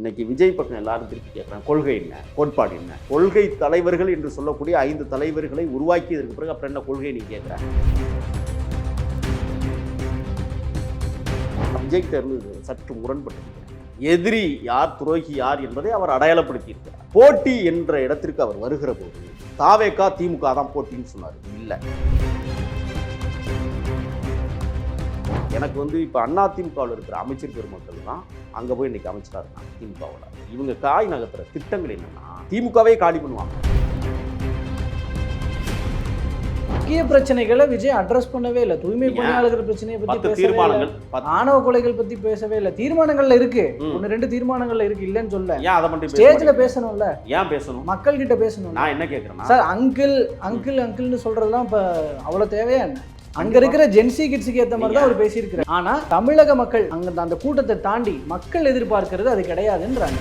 இன்னைக்கு விஜய் பக்கம் எல்லாரும் திருப்பி கேட்குறாங்க கொள்கை என்ன கோட்பாடு என்ன? கொள்கை தலைவர்கள் என்று சொல்லக்கூடிய ஐந்து தலைவர்களை உருவாக்கியதற்கு பிறகு அப்புறம் என்ன கொள்கை நீ கேட்குறாங்க? விஜய் தேர்ந்து சற்று முரண்பட்டு எதிரி யார் துரோகி யார் என்பதை அவர் அடையாளப்படுத்தியிருக்கிறார். போட்டி என்ற இடத்திற்கு அவர் வருகிற போது தாவேகா திமுக தான் போட்டின்னு சொன்னார். இல்லை. எனக்கு வந்து இப்போ அண்ணா திமுகவில் இருக்கிற அமைச்சர் பெருமக்கள் தான் அங்கே போய் இன்னைக்கு அமைச்சராக இருக்காங்க திமுகவில். இவங்க காய் நகர்த்துற திட்டங்கள் என்னன்னா திமுகவே காலி பண்ணுவாங்க. முக்கிய பிரச்சனைகளை விஜய் அட்ரஸ் பண்ணவே இல்லை. தூய்மை பணியாளர்கள் பிரச்சனையை பத்தி தீர்மானங்கள் ஆணவ கொலைகள் பத்தி பேசவே இல்லை. தீர்மானங்கள்ல இருக்கு. ஒன்னு ரெண்டு தீர்மானங்கள்ல இருக்கு இல்லைன்னு சொல்ல. ஏன் அதை மட்டும் ஸ்டேஜ்ல? பேசணும்ல. ஏன் பேசணும்? மக்கள் கிட்ட பேசணும் நான் என்ன கேட்குறேன்னா சார் அங்கிள் அங்கிள் அங்கிள்னு சொல்றதெல்லாம் இப்ப அவ்வளவு தேவையா என்ன? அங்க இருக்கிற ஜென்சி கிட்ஸுக்கு ஏத்த மாதிரி தான் அவர் பேசியிருக்கிறார். ஆனா தமிழக மக்கள் அங்க அந்த கூட்டத்தை தாண்டி மக்கள் எதிர்பார்க்கிறது அது கிடையாதுன்றாங்க.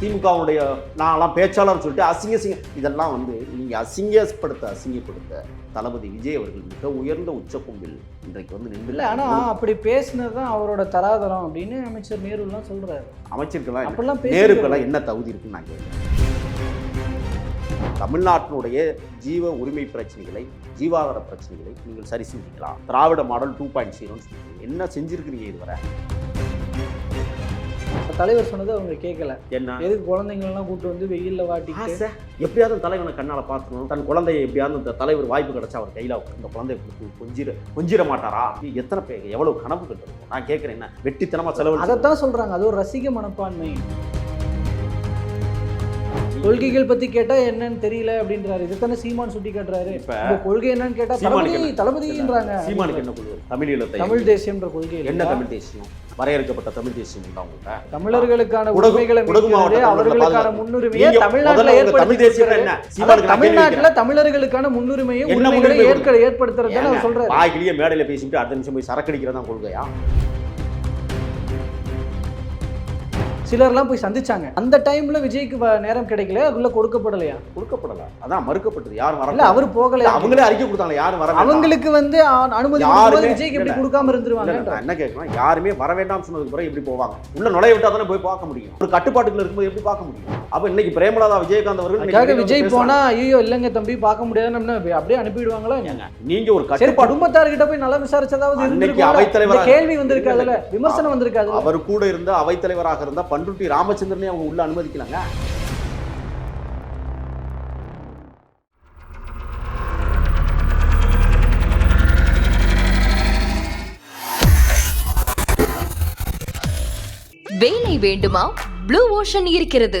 திமுகவுடைய நான்லாம் பேச்சாளர் சொல்லிட்டு அசிங்க சிங்க இதெல்லாம் வந்து நீங்க அசிங்கப்படுத்த அசிங்கப்படுத்த தளபதி விஜய் அவர்கள் மிக உயர்ந்த உச்சக்கொம்பில் இன்றைக்கு வந்து நின்று இல்ல ஆனா அப்படி பேசினது தான் அவரோட தராதரம் அப்படின்னு அமைச்சர் நேருலாம் சொல்றாரு. அமைச்சருக்கெல்லாம் அப்படிலாம் நேருக்கெல்லாம் என்ன தகுதி இருக்குன்னு நான் கேட்கிறேன். தமிழ்நாட்டினுடைய ஜீவ உரிமை பிரச்சனைகளை ஜீவாதார பிரச்சனைகளை நீங்கள் சரி செஞ்சுக்கலாம். திராவிட மாடல் டூ பாயிண்ட் ஜீரோன்னு என்ன செஞ்சிருக்கிறீங்க இதுவரை? தலைவர் சொன்னது அவங்க கேட்கல என்ன? எதுக்கு குழந்தைங்களெல்லாம் கூட்டு வந்து வெயில்ல ஆசை எப்படியாவது தலைவனை கண்ணால பார்த்துக்கணும் தன் குழந்தையை எப்படியாவது இந்த தலைவர் வாய்ப்பு கிடைச்சா அவர் கையில இந்த குழந்தைய கொடுத்து கொஞ்சிர கொஞ்சிர மாட்டாரா? எத்தனை பேர் எவ்வளவு கனவு கட்டிருக்கும் நான் கேட்கிறேன் என்ன? வெட்டித்தனமா செலவு அதைத்தான் சொல்றாங்க. அது ஒரு ரசிக மனப்பான்மை. கொள்கைகள் பத்தி கேட்டா என்னன்னு தெரியல அப்படின்றாரு. இதுதானே சீமான் சுட்டி காட்டுறாரு இப்ப கொள்கை என்னன்னு கேட்டா தளபதி? தளபதின்றாங்க. சீமானுக்கு என்ன கொள்கை? தமிழ் ஈழத்தை தமிழ் தேசியம்ன்ற கொள்கை என்ன? தமிழ் தேசியம்? வரையறுக்கப்பட்ட தமிழ் தேசியம் உண்டா உங்கள்கிட்ட தமிழர்களுக்கான உரிமைகளை மாவட்ட அவர்களுக்கான முன்னுரிமையை தமிழ்நாட்டுல தமிழ் தேசியம் என்ன? தமிழ்நாட்டுல தமிழர்களுக்கான முன்னுரிமையை உரிமைகளை ஏற்க ஏற்படுத்துறது சொல்றாரு. வாய்க்கிலேயே மேடையில பேசிட்டு அடுத்த நிமிஷம் போய் சரக்கடிக்கிறதா கொள்கையா? சிலர்லாம் போய் சந்திச்சாங்க. அந்த டைம்ல விஜய்க்கு நேரம் கிடைக்கல அதுக்குள்ள கொடுக்கப்படலையா? கொடுக்கப்படல. அதான் மறுக்கப்பட்டது. யாரும் இல்ல வர அவர் போகல. அவங்களே அறிக்கை கொடுத்தாங்க யாரும் வர வேண்டாம். அவங்களுக்கு வந்து அனுமதி விஜய்க்கு எப்படி கொடுக்காம இருந்துருவாங்க? என்ன கேட்கணும் யாருமே வர வேண்டாம்னு சொன்னதுக்கு பிறகு எப்படி போவாங்க? உள்ள நுழைய விட்டா தானே போய் பார்க்க முடியும். ஒரு கட்டுப்பாட்டுக்குள்ள இருக்கும்போது எப்படி பார்க்க முடியும்? அப்ப இன்னைக்கு பிரேமலதா விஜயகாந்த் அவர்கள் இன்னைக்கு விஜய். போனா ஐயோ இல்லைங்க தம்பி பார்க்க முடியாதுன்னு அப்படி- அப்படியே அனுப்பிடுவாங்களா நீங்க ஒரு கட்டுப்பாடு குடும்பத்தார்கிட்ட போய் நல்லா விசாரிச்சதாவது இருந்திருக்கும்ல. அவைத்தலைவரா- கேள்வி வந்திருக்காதுல்ல விமர்சனம் வந்திருக்காது அவர் கூட இருந்த அவைத்தலைவராக இருந்த பண்ருட்டி ராமச்சந்திரனே அவங்க உள்ள அனுமதிக்கலாங்க? வேலை வேண்டுமா? ப்ளூ ஓஷன் இருக்கிறது.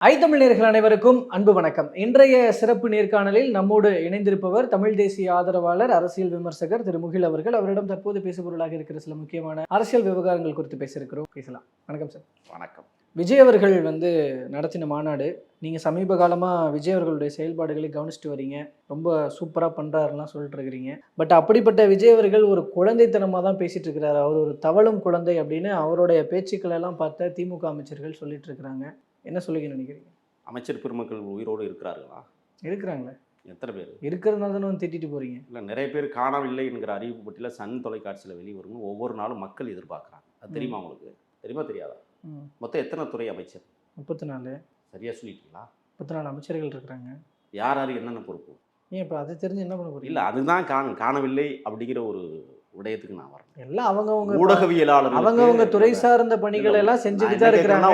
ஐத்தமிழ் நேர்கள் அனைவருக்கும் அன்பு வணக்கம். இன்றைய சிறப்பு நேர்காணலில் நம்மோடு இணைந்திருப்பவர் தமிழ் தேசிய ஆதரவாளர் அரசியல் விமர்சகர் திரு முகில் அவர்கள். அவரிடம் தற்போது பேசுபொருளாக இருக்கிற சில முக்கியமான அரசியல் விவகாரங்கள் குறித்து பேசியிருக்கிறோம். பேசலாம். வணக்கம் சார். வணக்கம். விஜய் அவர்கள் வந்து நடத்தின மாநாடு நீங்கள் சமீப காலமாக விஜய் அவர்களுடைய செயல்பாடுகளை கவனிச்சுட்டு வரீங்க. ரொம்ப சூப்பராக பண்ணுறாருலாம் சொல்லிட்டு இருக்கிறீங்க. பட் அப்படிப்பட்ட விஜய் அவர்கள் ஒரு குழந்தைத்தனமாக தான் பேசிட்டு இருக்கிறாரு. அவர் ஒரு தவளும் குழந்தை அப்படின்னு அவருடைய பேச்சுக்களை எல்லாம் பார்த்த திமுக அமைச்சர்கள் சொல்லிட்டு இருக்கிறாங்க. என்ன சொல்லுங்க நினைக்கிறீங்க? அமைச்சர் பெருமக்கள் உயிரோடு இருக்கிறார்களா? இருக்கிறாங்களே. எத்தனை பேர்? இருக்கிறதுனால தானே வந்து திட்டிட்டு போறீங்க? இல்லை நிறைய பேர் காணவில்லை என்கிற அறிவிப்பு பட்டியல சன் தொலைக்காட்சியில் வெளிவரும் ஒவ்வொரு நாளும் மக்கள் எதிர்பார்க்குறாங்க. அது தெரியுமா உங்களுக்கு? தெரியுமா தெரியாதா. மொத்தம் எத்தனை துறை அமைச்சர்? முப்பத்தி நாலு சரியா சொல்லிட்டீங்களா? முப்பத்தி நாலு அமைச்சர்கள் இருக்கிறாங்க. யார் யார் என்னென்ன பொறுப்பு? ஏன் இப்போ அதை தெரிஞ்சு என்ன பண்ண போறீங்க? இல்லை அதுதான் காண காணவில்லை அப்படிங்கிற ஒரு விடயத்துக்கு நான் வரேன் எல்லாம் அவங்கவங்க ஊடகவியலாளர் அவங்கவங்க துறை சார்ந்த பணிகள் எல்லாம் செஞ்சுட்டு தான் இருக்கிறாங்க.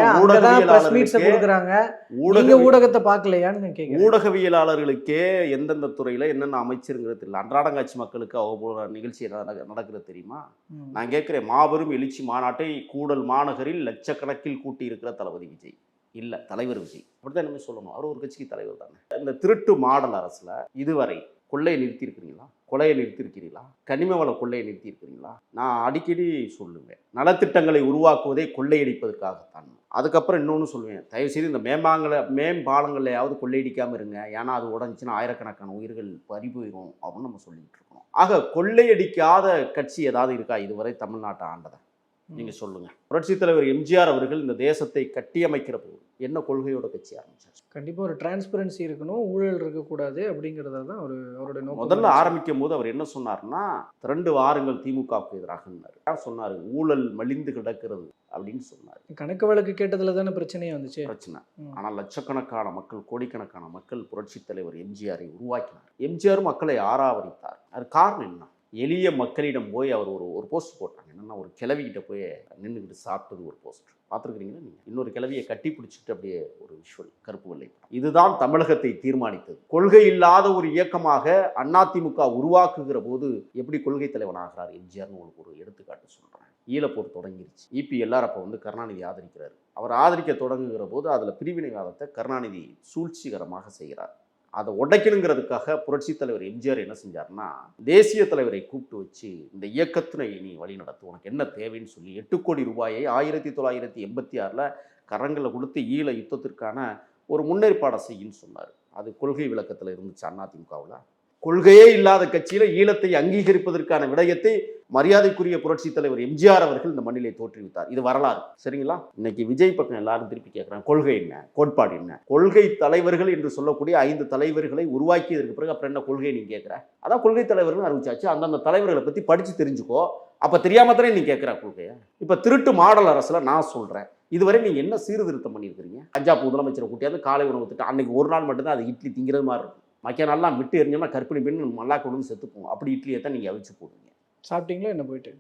ஊடக ஊடகத்தை பார்க்கலையான்னு கேட்கிறேன் ஊடகவியலாளர்களுக்கே எந்தெந்த துறையில என்னென்ன அமைச்சருங்கிறது தெரியல. அன்றாடங்காட்சி மக்களுக்கு அவ்வளோ நிகழ்ச்சி நட- நடக்கிறது தெரியுமா. நான் கேட்கிறேன் மாபெரும் எழுச்சி மாநாட்டை கூடல் மாநகரில் லட்சக்கணக்கில் கூட்டி இருக்கிற தளபதி விஜய். இல்ல தலைவர் விஜய். அப்படிதான் என்ன சொல்லணும். அவர் ஒரு கட்சிக்கு தலைவர் தானே. இந்த திருட்டு மாடல் அரசுல இதுவரை கொள்ளையை நிறுத்தி இருக்கிறீங்களா கொலையை நிறுத்தியிருக்கிறீங்களா? கனிம வள கொள்ளையை நிறுத்தியிருக்கிறீங்களா? நான் அடிக்கடி சொல்லுவேன். நலத்திட்டங்களை உருவாக்குவதே கொள்ளையடிப்பதற்காகத்தான் அதுக்கப்புறம் இன்னொன்று சொல்லுவேன். தயவுசெய்து இந்த மேம்பாங்களை மேம்பாலங்களையாவது கொள்ளையடிக்காமல் இருங்க. ஏன்னா அது உடஞ்சின்னா ஆயிரக்கணக்கான உயிர்கள் பறி போயிடும் அப்படின்னு நம்ம சொல்லிட்டு இருக்கோம் ஆக கொள்ளையடிக்காத கட்சி ஏதாவது இருக்கா? இதுவரை தமிழ்நாட்டை ஆண்டதை. நீங்கள் சொல்லுங்க. புரட்சித் தலைவர் எம்ஜிஆர் அவர்கள் இந்த தேசத்தை கட்டியமைக்கிற போது என்ன கொள்கையோட கட்சி ஆரம்பிச்சார்? கண்டிப்பாக ஒரு டிரான்ஸ்பரன்சி இருக்கணும் ஊழல் இருக்கக்கூடாது அப்படிங்கிறத தான் அவர் அவரோட நோக்கம். முதல்ல ஆரம்பிக்கும் போது அவர் என்ன சொன்னார்னா திரண்டு வாருங்கள் திமுகவுக்கு எதிராக சொன்னார்? ஊழல் மலிந்து கிடக்கிறது அப்படின்னு சொன்னார். கணக்கு வழக்கு கேட்டதுல தானே பிரச்சனையே வந்துச்சு. பிரச்சனை. ஆனால் லட்சக்கணக்கான மக்கள் கோடிக்கணக்கான மக்கள் புரட்சித் தலைவர் எம்ஜிஆரை உருவாக்கினார். எம்ஜிஆர் மக்களை ஆராவரித்தார். அது காரணம் என்ன? எளிய மக்களிடம் போய் அவர் ஒரு ஒரு போஸ்ட் போட்டாங்க. என்னென்னா ஒரு கிழவிகிட்ட போய் நின்றுக்கிட்டு சாப்பிட்டது ஒரு போஸ்ட் பார்த்துருக்குறீங்களா நீங்கள் இன்னொரு கிளவியை கட்டி பிடிச்சிட்டு அப்படியே ஒரு விஷுவல் கருப்பு வெள்ளை இதுதான் தமிழகத்தை தீர்மானித்தது. கொள்கை இல்லாத ஒரு இயக்கமாக அதிமுக உருவாக்குகிற போது எப்படி கொள்கை தலைவன் ஆகிறார் எம்ஜிஆர்னு உங்களுக்கு ஒரு எடுத்துக்காட்டு சொல்கிறேன் ஈழப்போர் தொடங்கிருச்சு. இபி எல்லாரும் அப்போ வந்து கருணாநிதி ஆதரிக்கிறார். அவர் ஆதரிக்க தொடங்குகிற போது அதில் பிரிவினைவாதத்தை கருணாநிதி சூழ்ச்சிகரமாக செய்கிறார். அதை உடைக்கணுங்கிறதுக்காக புரட்சித் தலைவர் எம்ஜிஆர் என்ன செஞ்சார்னா தேசிய தலைவரை கூப்பிட்டு வச்சு இந்த இயக்கத்தினை நீ வழி நடத்து உனக்கு என்ன தேவைன்னு சொல்லி எட்டு கோடி ரூபாயை ஆயிரத்தி தொள்ளாயிரத்தி எண்பத்தி ஆறில் கரங்களில் கொடுத்து ஈழ யுத்தத்திற்கான ஒரு முன்னேற்பாடை செய்யின்னு சொன்னார். அது கொள்கை விளக்கத்தில் இருந்துச்சு அதிமுகவில் கொள்கையே இல்லாத கட்சியில் ஈழத்தை அங்கீகரிப்பதற்கான விடயத்தை மரியாதைக்குரிய புரட்சி தலைவர் எம்ஜிஆர் அவர்கள் இந்த மண்ணிலே தோற்றுவித்தார். இது வரலாறு. சரிங்களா? இன்னைக்கு விஜய் பக்கம் எல்லாரும் திருப்பி கேட்குறாங்க கொள்கை என்ன? கோட்பாடு என்ன? கொள்கை தலைவர்கள் என்று சொல்லக்கூடிய ஐந்து தலைவர்களை உருவாக்கியதற்கு பிறகு அப்புறம் என்ன கொள்கை நீ கேட்குற? அதான் கொள்கை தலைவர்கள் அறிவிச்சாச்சு. அந்தந்த தலைவர்களை பற்றி படித்து தெரிஞ்சுக்கோ. அப்போ தெரியாம தானே நீ கேட்குற கொள்கையை? இப்போ திருட்டு மாடல் அரசில் நான் சொல்கிறேன் இதுவரை நீங்கள் என்ன சீர்திருத்தம் பண்ணியிருக்கிறீங்க? பஞ்சாப் முதலமைச்சரை கூட்டியாந்து காலை உணவு திட்டம் அன்னைக்கு ஒரு நாள் மட்டும்தான் அது இட்லி திங்கிறது மாதிரி இருக்கும். மக்கள் நாள்லாம் விட்டு எரிஞ்சோம்னா கற்பிணி பெண் நல்லா கொண்டு செத்துப்போம். அப்படி இட்லியை தான் நீங்கள் அவிச்சு போடுவீங்க. சாப்பிட்டீங்களா என்ன போயிட்டு?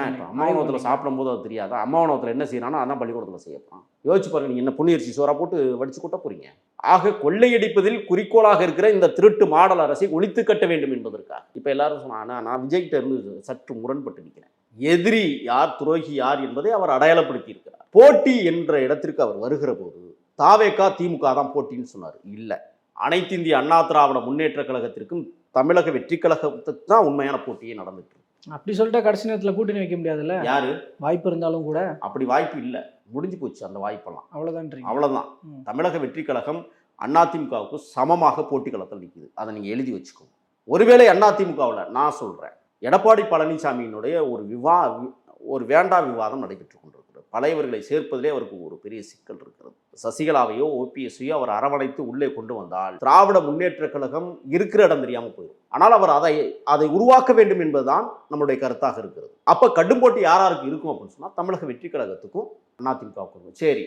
ஏன் இப்போ அம்மா உணவத்தில் சாப்பிடும்போது அது தெரியாதா? அம்மா உணவத்தில் என்ன செய்யறானோ அதான் பள்ளிக்கூடத்தில் செய்யப்போம் யோசிச்சு பாருங்க நீங்கள் என்ன புண்ணியரிசி சோறா போட்டு வடிச்சு கொட்ட போறீங்க. ஆக கொள்ளையடிப்பதில் குறிக்கோளாக இருக்கிற இந்த திருட்டு மாடல் அரசை ஒழித்து கட்ட வேண்டும் என்பதற்காக. இப்போ எல்லாரும் சொன்னாங்க நான் விஜய்கிட்ட இருந்து சற்று முரண்பட்டு நிற்கிறேன் எதிரி யார் துரோகி யார் என்பதை அவர் அடையாளப்படுத்தி இருக்கிறார் போட்டி என்ற இடத்திற்கு அவர் வருகிற போது தாவேகா திமுக தான் போட்டின்னு சொன்னார். இல்லை. அனைத்து இந்திய அண்ணா திராவிட முன்னேற்ற கழகத்திற்கும் தமிழக வெற்றி கழகத்துக்கு தான் உண்மையான போட்டியே நடந்துட்டு அப்படி சொல்லிட்டா கடைசி நேரத்தில் கூட்டணி வைக்க முடியாதுல்ல? யாரு? வாய்ப்பு இருந்தாலும் கூட. அப்படி வாய்ப்பு இல்லை. முடிஞ்சு போச்சு அந்த வாய்ப்பெல்லாம். அவ்வளோதான்றீங்க அவ்வளவுதான். ம். தமிழக வெற்றி கழகம் அதிமுகவுக்கு சமமாக போட்டி களத்தில் நிற்குது அதை நீங்கள் எழுதி வச்சுக்கோங்க. ஒருவேளை அதிமுகவில் நான் சொல்கிறேன் எடப்பாடி பழனிசாமியினுடைய ஒரு விவா ஒரு வேண்டா விவாதம் நடைபெற்று கொண்டிருக்கிறது பழையவர்களை சேர்ப்பதிலே அவருக்கு ஒரு பெரிய சிக்கல் இருக்கிறது. சசிகலாவையோ ஓபிஎஸ்ஸையோ அவர் அரவணைத்து உள்ளே கொண்டு வந்தால் திராவிட முன்னேற்ற கழகம் இருக்கிற இடம் தெரியாமல் போயிடும். ஆனால் அவர் அதை அதை உருவாக்க வேண்டும் என்பதுதான் நம்முடைய கருத்தாக இருக்கிறது. அப்போ கடும்போட்டி யார் யாருக்கு இருக்கும் அப்படின்னு சொன்னால் தமிழக வெற்றி கழகத்துக்கும் அதிமுகவுக்கும். சரி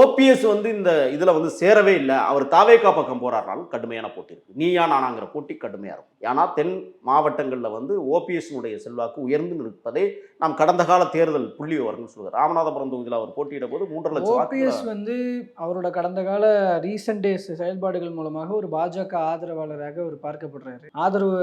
ஓபிஎஸ் வந்து இந்த இதில் வந்து சேரவே இல்லை. அவர் தாவேக்கா பக்கம் போறாருனாலும் கடுமையான போட்டி இருக்கு. நீயா நானாங்கிற போட்டி கடுமையாக இருக்கும். ஏன்னா தென் மாவட்டங்களில் வந்து ஓபிஎஸ்னுடைய செல்வாக்கு உயர்ந்து நிற்பதே நாம் கடந்த கால தேர்தல் புள்ளி விவரங்கள் சொல்லுவார் ராமநாதபுரம் தொகுதியில் அவர் போட்டியிட போது மூன்றரை லட்சம் ஓபிஎஸ் வந்து அவரோட கடந்த கால ரீசன்ட் டேஸ் செயல்பாடுகள் மூலமாக ஒரு பாஜக ஆதரவாளராக அவர் பார்க்கப்படுறாரு. ஆதரவு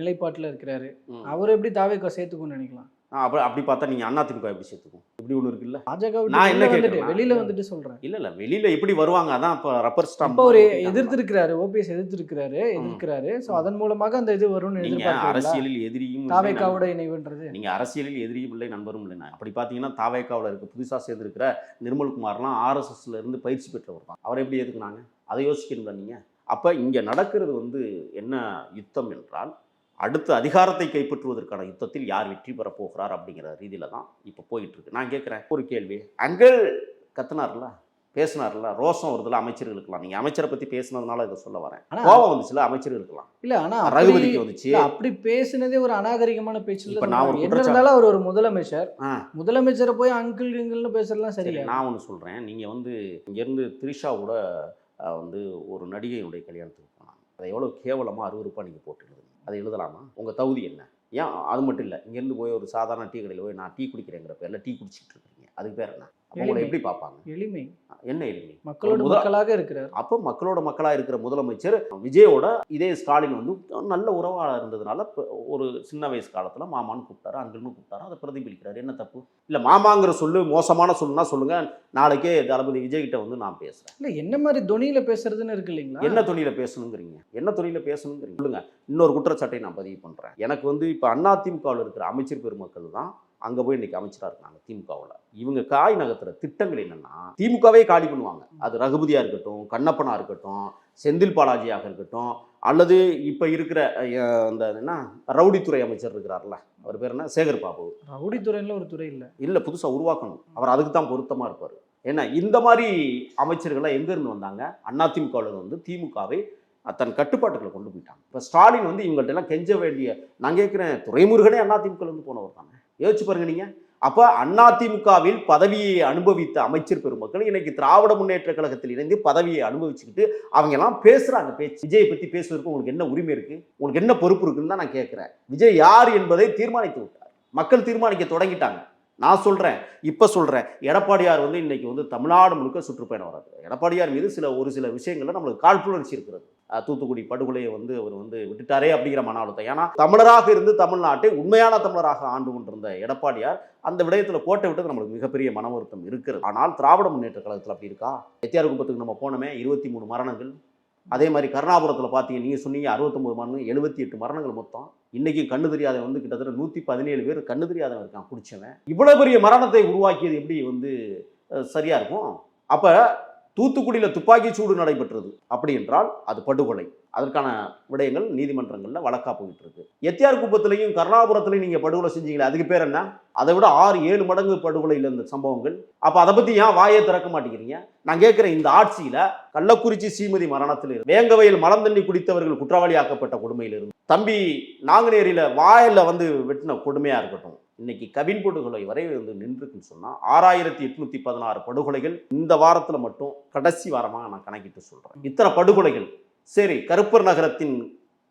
நிலைப்பாட்டில் இருக்கிறாரு. அவர் எப்படி தாவேக்கா சேர்த்துக்கும்னு நினைக்கலாம்? ஆ, அப்படி பார்த்தா நீங்கள் அதிமுக எப்படி சேர்த்துக்கும்? இப்படி ஒன்று இருக்குல்ல? பாஜக நான் என்ன வெளியில வந்துட்டு கேட்கிறேன்னா, வெளியில வந்துட்டு சொல்றேன். இல்லை இல்லை வெளியில் எப்படி வருவாங்க அதான் இப்போ ரப்பர் ஸ்டாம்ப் ஒரு எதிர்த்திருக்கிறாரு ஓபிஎஸ் எதிர்த்திருக்கிறாரு எதிர்க்கிறாரு. சோ அதன் மூலமாக அந்த இது வரும்னு நீங்கள் அரசியலில் எதிரியும் தாவேக்காவோட இணைவுன்றது. நீங்கள் அரசியலில் எதிரியும் இல்லை நண்பரும் இல்லை. அப்படி பார்த்தீங்கன்னா தாவேக்காவில் இருக்க புதுசாக சேர்ந்துருக்கிற நிர்மல்குமார்லாம் ஆர்எஸ்எஸ்ல இருந்து பயிற்சி பெற்றவர் தான். அவர் எப்படி எதுக்குனாங்க அதை யோசிக்கணும்ல நீங்கள் அப்போ இங்கே நடக்கிறது வந்து என்ன யுத்தம் என்றால் அடுத்து அதிகாரத்தை கைப்பற்றுவதற்கான யுத்தத்தில் யார் வெற்றி பெறப் போகிறார் அப்படிங்கிற ரீதியில் தான் இப்போ போயிட்டு இருக்கு. நான் கேட்குறேன் ஒரு கேள்வி. அங்கிள் கத்துனார்ல? பேசினார்ல? ரோஷம் வருதுல அமைச்சர்களுக்கெல்லாம்? நீங்கள் அமைச்சரை பற்றி பேசுனதுனால இதை சொல்ல வரேன். கோபம் வந்துச்சுல அமைச்சர்களுக்கெல்லாம்? இல்ல ஆனா ரகுபதிக்கு வந்துச்சு. அப்படி பேசுனதே ஒரு அநாகரிகமான பேச்சு இப்ப நான் ஒரு இருந்தாலும் அவர் ஒரு முதலமைச்சர்? முதலமைச்சரை போய் அங்கிள் கிங்கிள்னு பேசுறதுலாம் சரி நான் ஒன்று சொல்கிறேன் நீங்கள் வந்து இங்கேருந்து த்ரிஷாவோட வந்து ஒரு நடிகையினுடைய கல்யாணத்துக்கு போனாங்க. அதை எவ்வளோ கேவலமாக அருவருப்பாக நீங்கள் போட்டு எழுதுங்க அதை எழுதலாமா? உங்கள் தகுதி என்ன? ஏன் அது மட்டும் இல்லை இங்கேருந்து போய் ஒரு சாதாரண டீ கடையில் போய் நான் டீ குடிக்கிறேங்கிற பேரில் டீ குடிச்சிட்டு இருக்கீங்க. அதுக்கு பேர் என்ன? எளிமை. எப்படி பார்ப்பாங்க? எளிமை. என்ன எளிமை? மக்களோட மக்களாக இருக்கிறார். அப்போ மக்களோட மக்களாக இருக்கிற முதலமைச்சர் விஜயோட இதே ஸ்டாலின் வந்து நல்ல உறவாக இருந்ததுனால ஒரு சின்ன வயசு காலத்தில் மாமான்னு கூப்பிட்டாரு அங்கிள்னு கூப்பிட்டாரு அதை பிரதிபலிக்கிறாரு. என்ன தப்பு? இல்லை மாமாங்கிற சொல்லு மோசமான சொல்லுனா சொல்லுங்க. நாளைக்கே தளபதி விஜய் கிட்ட வந்து நான் பேசுகிறேன் இல்ல என்ன மாதிரி தொனியில பேசுறதுன்னு இருக்கு இல்லைங்களா? என்ன துணியில பேசணுங்கிறீங்க? என்ன துணியில பேசணுங்கிறீங்க? சொல்லுங்க. இன்னொரு குற்றச்சாட்டை நான் பதிவு பண்றேன். எனக்கு வந்து இப்போ அதிமுகவில் இருக்கிற அமைச்சர் பெருமக்கள் தான் அங்க போய் இன்னைக்கு அமைச்சரா இருக்காங்க திமுகவில். இவங்க காய் நகர்த்துற திட்டங்கள் என்னன்னா திமுகவே காலி பண்ணுவாங்க. அது ரகுபதியா இருக்கட்டும் கண்ணப்பனா இருக்கட்டும் செந்தில் பாலாஜியாக இருக்கட்டும் அல்லது இப்போ இருக்கிற அந்த என்ன ரவுடித்துறை அமைச்சர் இருக்கிறார்ல அவர் பேர் என்ன? சேகர் பாபு. ரவுடித்துறையில ஒரு துறை இல்ல. இல்லை புதுசாக உருவாக்கணும். அவர் அதுக்கு தான் பொருத்தமாக இருப்பார். ஏன்னா இந்த மாதிரி அமைச்சர்கள்லாம் எங்கேருந்து வந்தாங்க? அதிமுகவில் வந்து திமுகவை தன் கட்டுப்பாட்டுக்குள்ள கொண்டு போயிட்டாங்க. இப்போ ஸ்டாலின் வந்து இவங்கள்ட்ட எல்லாம் கெஞ்ச வேண்டிய நான் கேட்குறேன் துறைமுருகனே அதிமுகலேருந்து போனவர் தானே. யோசிச்சு பாருங்க நீங்கள் அப்போ அதிமுகவில் பதவியை அனுபவித்த அமைச்சர் பெருமக்கள் இன்னைக்கு திராவிட முன்னேற்ற கழகத்தில் இணைந்து பதவியை அனுபவிச்சுக்கிட்டு அவங்க எல்லாம் பேசுறாங்க பேச்சு. விஜயை பத்தி பேசுவதற்கு உங்களுக்கு என்ன உரிமை இருக்கு? உங்களுக்கு என்ன பொறுப்பு இருக்குன்னு தான் நான் கேட்கிறேன் விஜய் யார் என்பதை தீர்மானித்து விட்டார். மக்கள் தீர்மானிக்க தொடங்கிட்டாங்க. நான் சொல்கிறேன் இப்போ சொல்கிறேன் எடப்பாடியார் வந்து இன்னைக்கு வந்து தமிழ்நாடு முழுக்க சுற்றுப்பயணம் வராது எடப்பாடியார் மீது சில ஒரு சில விஷயங்களில் நம்மளுக்கு காழ்ப்புணர்ச்சி இருக்கிறது. தூத்துக்குடி படுகொலையை வந்து அவர் வந்து விட்டுட்டாரே அப்படிங்கிற மன அழுத்தம் ஏன்னா தமிழராக இருந்து தமிழ்நாட்டை உண்மையான தமிழராக ஆண்டு கொண்டிருந்த எடப்பாடியார் அந்த விடயத்தில் கோட்டை விட்டது நம்மளுக்கு மிகப்பெரிய மன வருத்தம் இருக்கிறது. ஆனால் திராவிட முன்னேற்ற கழகத்தில் அப்படி இருக்கா? எத்தியார் குப்பத்துக்கு நம்ம போனோமே இருபத்தி மூணு மரணங்கள். அதே மாதிரி கருணாபுரத்தில் பார்த்தீங்க நீங்கள் சொன்னீங்க அறுபத்தொம்பது மரணம் எழுபத்தி எட்டு மரணங்கள் மொத்தம். இன்னைக்கு கண்ணு தெரியாதவன் வந்து கிட்டத்தட்ட நூற்றி பதினேழு பேர் கண்ணு தெரியாதவன் இருக்கான் குடிச்சவன். இவ்வளோ பெரிய மரணத்தை உருவாக்கியது எப்படி வந்து சரியாக இருக்கும்? அப்போ தூத்துக்குடியில் துப்பாக்கி சூடு நடைபெற்றது. அப்படி என்றால் அது படுகொலை. அதற்கான விடயங்கள் நீதிமன்றங்களில் வழக்காக போயிட்டு இருக்கு எத்தியார் குப்பத்திலையும் கருணாபுரத்திலையும் நீங்கள் படுகொலை செஞ்சீங்களே அதுக்கு பேர் என்ன? அதை விட ஆறு ஏழு மடங்கு படுகொலையில் இந்த சம்பவங்கள். அப்போ அதை பற்றி ஏன் வாயை திறக்க மாட்டேங்கிறீங்க? நான் கேட்குறேன் இந்த ஆட்சியில் கள்ளக்குறிச்சி சீமதி மரணத்தில் இருந்து வேங்கவையில் மலம் தண்ணி குடித்தவர்கள் குற்றவாளியாக்கப்பட்ட கொடுமையிலிருந்து தம்பி நாங்குநேரியில் வாயில் வந்து வெட்டின கொடுமையாக இருக்கட்டும் இன்னைக்கு கவின் படுகொலை வரை வந்து நின்றுக்குன்னு சொன்னால் ஆறாயிரத்தி எட்நூத்தி பதினாறு படுகொலைகள் இந்த வாரத்தில் மட்டும் கடைசி வாரமாக நான் கணக்கிட்டு சொல்கிறேன் இத்தனை படுகொலைகள் சரி கருப்பர் நகரத்தின்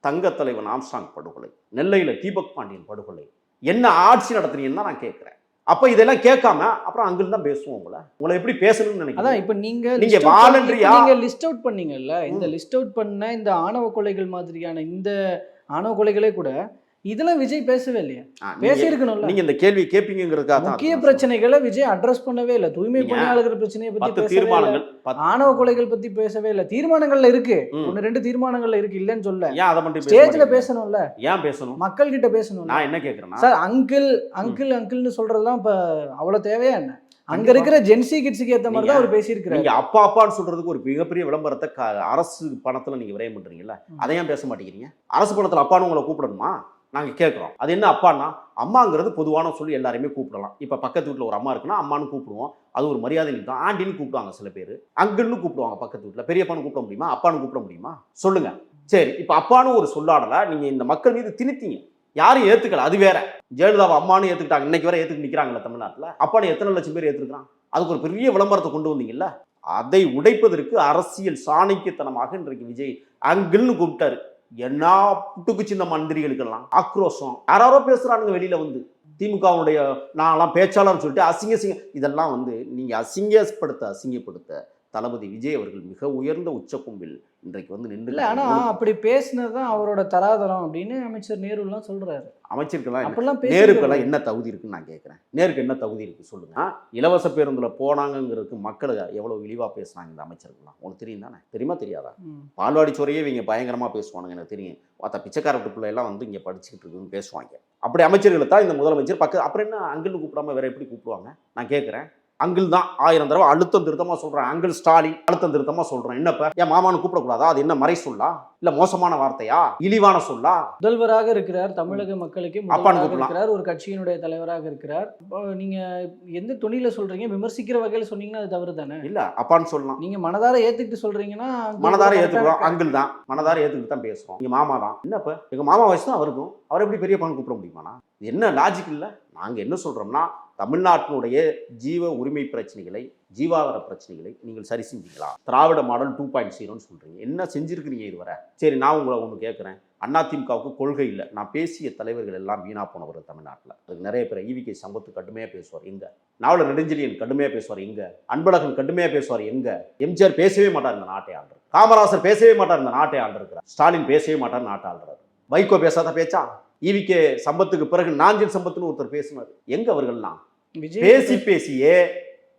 தங்க தலைவன் ஆம்ஸ்டாங் படுகொலை நெல்லையில் தீபக் பாண்டியன் படுகொலை என்ன ஆட்சி நடத்துறீங்கன்னு தான் நான் கேட்குறேன். அப்போ இதெல்லாம் கேட்காம அப்புறம் அங்கிள் தான் பேசுவோம் உங்களை. உங்களை எப்படி பேசணும்னு அதான் நினைக்கிறேன் இப்ப நீங்க நீங்க list out பண்ணி- voluntary-ஆ- இப்ப நீங்க லிஸ்ட் அவுட் பண்ணீங்கல்ல இந்த லிஸ்ட் அவுட் பண்ண இந்த ஆணவ கொலைகள் மாதிரியான இந்த ஆணவ கொலைகளே கூட இதெல்லாம் விஜய் பேசவே இல்லையா. பேசியிருக்கணும்ல. நீங்க இந்த கேள்வி கேட்பீங்கிறதுக்காக முக்கிய பிரச்சனைகளை விஜய் அட்ரஸ் பண்ணவே இல்லை. தூய்மை பணியாளர்கள் பிரச்சனையை பத்தி தீர்மானங்கள் ஆணவ கொலைகள் பத்தி பேசவே இல்லை. தீர்மானங்கள்ல இருக்கு. ஒன்னு ரெண்டு தீர்மானங்கள்ல இருக்கு. இல்லைன்னு சொல்ல. ஸ்டேஜ்ல? பேசணும்ல. ஏன் பேசணும்? மக்கள் கிட்ட பேசணும்ல. நான் என்ன கேட்குறேன்னா சார் அங்கிள் அங்கிள் அங்கிள்னு சொல்றதெல்லாம் இப்ப அவ்வளவு தேவையா என்ன? அங்க. இருக்கிற ஜென்சி கிட்ஸுக்கு ஏத்த மாதிரி தான் அவர் பேசியிருக்கிறாரு. நீங்க அப்பா அப்பான்னு சொல்றதுக்கு ஒரு மிகப்பெரிய விளம்பரத்தை அரசு பணத்துல நீங்க விரயம் பண்றீங்கல்ல. ம். அதை ஏன் பேச மாட்டேங்கிறீங்க? அரசு பணத்துல அப்பான்னு உங்களை கூப்பிடணுமா? நாங்கள் கேட்குறோம் அது என்ன அப்பான்னா அம்மாங்கிறது பொதுவான சொல்லி எல்லாரையுமே கூப்பிடலாம். இப்போ பக்கத்து வீட்டில் ஒரு அம்மா இருக்குன்னா அம்மான்னு கூப்பிடுவோம். அது ஒரு மரியாதை தான். ஆண்டின்னு கூப்பிடுவாங்க சில பேர். அங்கிள்னு கூப்பிடுவாங்க பக்கத்து வீட்டில் பெரியப்பான்னு கூப்பிட முடியுமா? அப்பான்னு கூப்பிட முடியுமா? சொல்லுங்க. சரி இப்போ அப்பான்னு ஒரு சொல்லாடலை நீங்கள் இந்த மக்கள் மீது திணித்தீங்க. யாரும் ஏற்றுக்கல அது வேற. ஜெயலலிதாவை அம்மானு ஏத்துக்கிட்டாங்க. இன்னைக்கு வரை ஏற்றுக்க நிற்கிறாங்களே தமிழ்நாட்டில். அப்பானை எத்தனை லட்சம் பேர் ஏற்றுக்கிறான் அதுக்கு ஒரு பெரிய விளம்பரத்தை கொண்டு வந்தீங்கல்ல? அதை உடைப்பதற்கு அரசியல் சாணக்கியத்தனமாக இன்றைக்கு விஜய் அங்கிள்னு கூப்பிட்டாரு. என்ன புட்டுக்கு இந்த மந்திரிகளுக்கெல்லாம் ஆக்ரோஷம். யாராரோ பேசுகிறானுங்க வெளியில் வந்து. திமுகவுடைய நான்லாம் பேச்சாளர்னு சொல்லிட்டு அசிங்க அசிங்க இதெல்லாம் வந்து நீங்கள் அசிங்கப்படுத்த அசிங்கப்படுத்த தளபதி விஜய் அவர்கள் மிக உயர்ந்த உச்சக்கொம்பில் இன்றைக்கு வந்து நின்று இல்ல ஆனா அப்படி பேசினதுதான் அவரோட தராதரம் அப்படின்னு அமைச்சர் நேருலாம் சொல்றாரு. அமைச்சருக்கெல்லாம் அப்படிலாம் நேருக்கெல்லாம் என்ன தகுதி இருக்குன்னு நான் கேட்குறேன் நேருக்கு என்ன தகுதி இருக்கு சொல்லுங்க. இலவச பேருந்துல போனாங்கங்கிறதுக்கு மக்கள் எவ்வளவு இழிவா பேசுனாங்க இந்த அமைச்சர்கள்லாம். உங்களுக்கு தெரியும் தானே? தெரியுமா தெரியாதா? பால்வாடி சோறையே இவங்க பயங்கரமா பேசுவானுங்க எனக்கு தெரியும். மற்ற பிச்சைக்கார எல்லாம் வந்து இங்க படிச்சுக்கிட்டு இருக்குன்னு பேசுவாங்க. அப்படி அமைச்சர்களை தான் இந்த முதலமைச்சர் பக்க அப்புறம் என்ன அங்கிள் கூப்பிடாம வேற எப்படி கூப்பிடுவாங்க? நான் கேட்குறேன் அங்கிள் தான் ஆயிரம் தடவை அழுத்தம் திருத்தமா சொல்றேன். அங்கிள் ஸ்டாலின் அழுத்தம் திருத்தமா சொல்றேன். என்னப்ப? ஏன் மாமான்னு கூப்பிடக்கூடாதா? அது என்ன மறை சொல்லா? இல்ல மோசமான வார்த்தையா? இழிவான சொல்லா? முதல்வராக இருக்கிறார் தமிழக மக்களுக்கே. இருக்கிறார் ஒரு கட்சியினுடைய தலைவராக இருக்கிறார். இப்போ நீங்க எந்த துணியில சொல்றீங்க? விமர்சிக்கிற வகையில சொன்னீங்கன்னா அது தவறு தானே இல்ல அப்பான்னு சொல்லலாம். நீங்க மனதார ஏத்துக்கிட்டு சொல்றீங்கன்னா அங்க மனதார இருக்கு. அங்கிள் தான். மனதார ஏத்துக்கிட்டு தான் பேசுறோம். எங்க மாமா தான். என்னப்ப? எங்க மாமா வயசு தான் அவருக்கும். அவர் எப்படி பெரிய பணம் கூப்பிட முடியுமாண்ணா? என்ன லாஜிக் இல்ல? நாங்க என்ன சொல்றோம்னா தமிழ்நாட்டினுடைய ஜீவ உரிமை பிரச்சனைகளை ஜீவாதார பிரச்சனைகளை நீங்கள் சரி செஞ்சீங்களா திராவிட மாடல் டூ பாயிண்ட் ஜீரோன்னு சொல்கிறீங்க என்ன செஞ்சுருக்கிறீங்க இதுவரை? சரி நான் உங்களை ஒன்று கேட்குறேன் அதிமுகவுக்கு கொள்கை இல்லை. நான் பேசிய தலைவர்கள் எல்லாம் வீணா போனவர் தமிழ்நாட்டில். அதுக்கு நிறைய பேர் ஈவிகே சம்பத்து கடுமையாக பேசுவார். எங்கே? நாவலர் நெடுஞ்செழியன் கடுமையாக பேசுவார். எங்கே? அன்பழகன் கடுமையாக பேசுவார். எங்கே? எம்ஜிஆர் பேசவே மாட்டார் இந்த நாட்டை ஆள்றார் காமராசர் பேசவே மாட்டார் இந்த நாட்டை ஆண்டிருக்கிறார் ஸ்டாலின் பேசவே மாட்டார் நாட்டை ஆள்றாரு வைகோ பேசாத பேச்சா? ஈவிகே சம்பத்துக்கு பிறகு நாஞ்சில் சம்பத்துன்னு ஒருத்தர் பேசினார். எங்கே அவர்கள்லாம்? பேசி பேசியே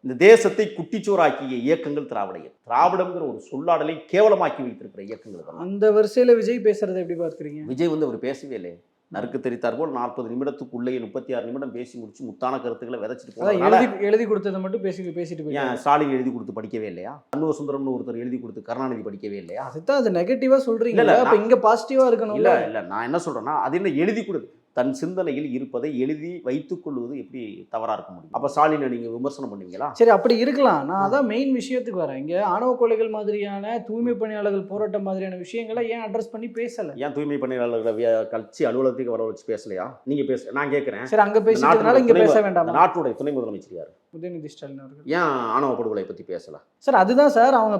இந்த தேசத்தை குட்டிச்சோறாக்கிய இயக்கங்கள் திராவிட திராவிடம்ங்கிற ஒரு சொல்லாடலை கேவலமாக்கி வைத்திருக்கிற இயக்கங்கள். அந்த வரிசையில விஜய் பேசுறதை எப்படி பார்க்குறீங்க? விஜய் வந்து அவர் பேசவே இல்லை நறுக்கு தெரித்தார் போல் நாற்பது நிமிடத்துக்குள்ளேயே முப்பத்தி ஆறு நிமிடம் பேசி முடிச்சு முத்தான கருத்துக்களை விதைச்சிட்டு போனதுனால எழுதி கொடுத்ததை மட்டும் பேசி பேசிட்டு ஏன் ஸ்டாலின் எழுதி கொடுத்து படிக்கவே இல்லையா? அன்னுவ சுந்தரம்னு ஒருத்தர் எழுதி கொடுத்து கருணாநிதி படிக்கவே இல்லையா? அதுதான் அது நெகட்டிவா சொல்றீங்க இல்ல, அப்ப இங்க பாசிட்டிவா இருக்கணும் இல்ல இல்ல நான் என்ன சொல்றேன்னா அது என்ன எழுதி கொடு தன் சிந்தனையில் இருப்பதை எழுதி வைத்துக் கொள்வது எப்படி தவறா இருக்க முடியும்? அப்ப ஸ்டாலினை நீங்க விமர்சனம் பண்ணுவீங்களா? சரி அப்படி இருக்கலாம். நான் அதான் மெயின் விஷயத்துக்கு வரேன். இங்க ஆணவ கொலைகள் மாதிரியான தூய்மை பணியாளர்கள் போராட்டம் மாதிரியான விஷயங்களை ஏன் அட்ரஸ் பண்ணி பேசல? ஏன் தூய்மை பணியாளர்களை கட்சி அலுவலகத்துக்கு வர வச்சு பேசலையா? நீங்க பேச நான் கேட்கிறேன் சரி அங்க பேசிட்டதுனால இங்க பேச வேண்டாமா? நாட்டுடைய துணை முதலமைச்சர் யாரு? உதயநிதி ஸ்டாலின் அவர்கள். ஏன் ஆணவ படுகொலை பத்தி பேசல சார் அதுதான் சார் அவங்க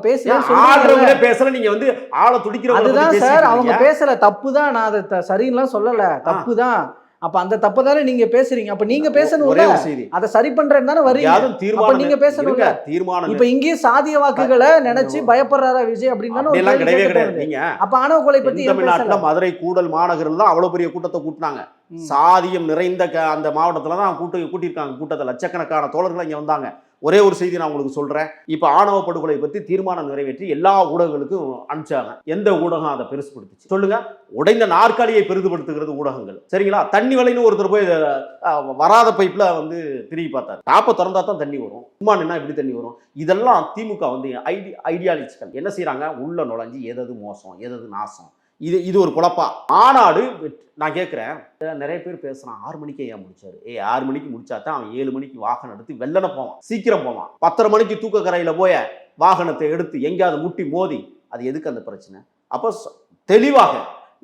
ஏன் பேசல நீங்க வந்து ஆள துடிக்கிறவங்க அதுதான் சார் அவங்க. பேசல தப்பு தான் நான் அதை சரின்னுலாம் சொல்லல தப்பு தான் அப்ப அந்த தப்பு தானே நீங்க பேசுறீங்க. அப்ப நீங்க ஒரே பேசணும்ல. ஒரு செய்தி. அதை சரி பண்றேன்னு தானே வரீங்க. தீர்மானம் நீங்க. இருங்க, தீர்மானம் இப்ப இங்கேயே சாதிய வாக்குகளை நினைச்சு பயப்படுறாரா விஜய் அப்படின்னு கிடையவே கிடையாது. நீங்க அப்ப ஆணவ கொலை பத்தி தமிழ்நாட்டுல மதுரை கூடல் மாநகரில் தான் அவ்வளவு பெரிய கூட்டத்தை கூட்டினாங்க. சாதியம் நிறைந்த க- அந்த மாவட்டத்தில் தான் கூட்டு கூட்டியிருக்காங்க. கூட்டத்தை லட்சக்கணக்கான தோழர்கள் இங்கே வந்தாங்க. ஒரே ஒரு செய்தி நான் உங்களுக்கு சொல்கிறேன் இப்போ ஆணவ படுகொலை பற்றி தீர்மானம் நிறைவேற்றி எல்லா ஊடகங்களுக்கும் அனுப்பிச்சாங்க. எந்த ஊடகம் அதை பெருசுபடுத்துச்சு? சொல்லுங்க. உடைந்த நாற்காலியை பெரிதுபடுத்துகிறது ஊடகங்கள். சரிங்களா? தண்ணி வலைன்னு ஒருத்தர் போய் வராத பைப்பில் வந்து திரும்பி பார்த்தார். டாப்பை திறந்தா தான் தண்ணி வரும். சும்மா நின்னா எப்படி தண்ணி வரும். இதெல்லாம் திமுக வந்து ஐடி ஐடியாலஜிக்கல். என்ன செய்கிறாங்க உள்ள நுழைஞ்சு எதது மோசம்? எதது நாசம்? இது இது ஒரு குழப்பா. மாநாடு நான் கேட்குறேன் நிறைய பேர் பேசுறான் ஆறு மணிக்கே ஏன் முடிச்சாரு? ஏ ஆறு மணிக்கு முடிச்சா தான் அவன் ஏழு மணிக்கு வாகனம் எடுத்து வெள்ளனை போவான். சீக்கிரம் போவான். பத்தரை மணிக்கு தூக்க கரையில போய வாகனத்தை எடுத்து எங்கேயாவது முட்டி மோதி அது எதுக்கு அந்த பிரச்சனை? அப்போ தெளிவாக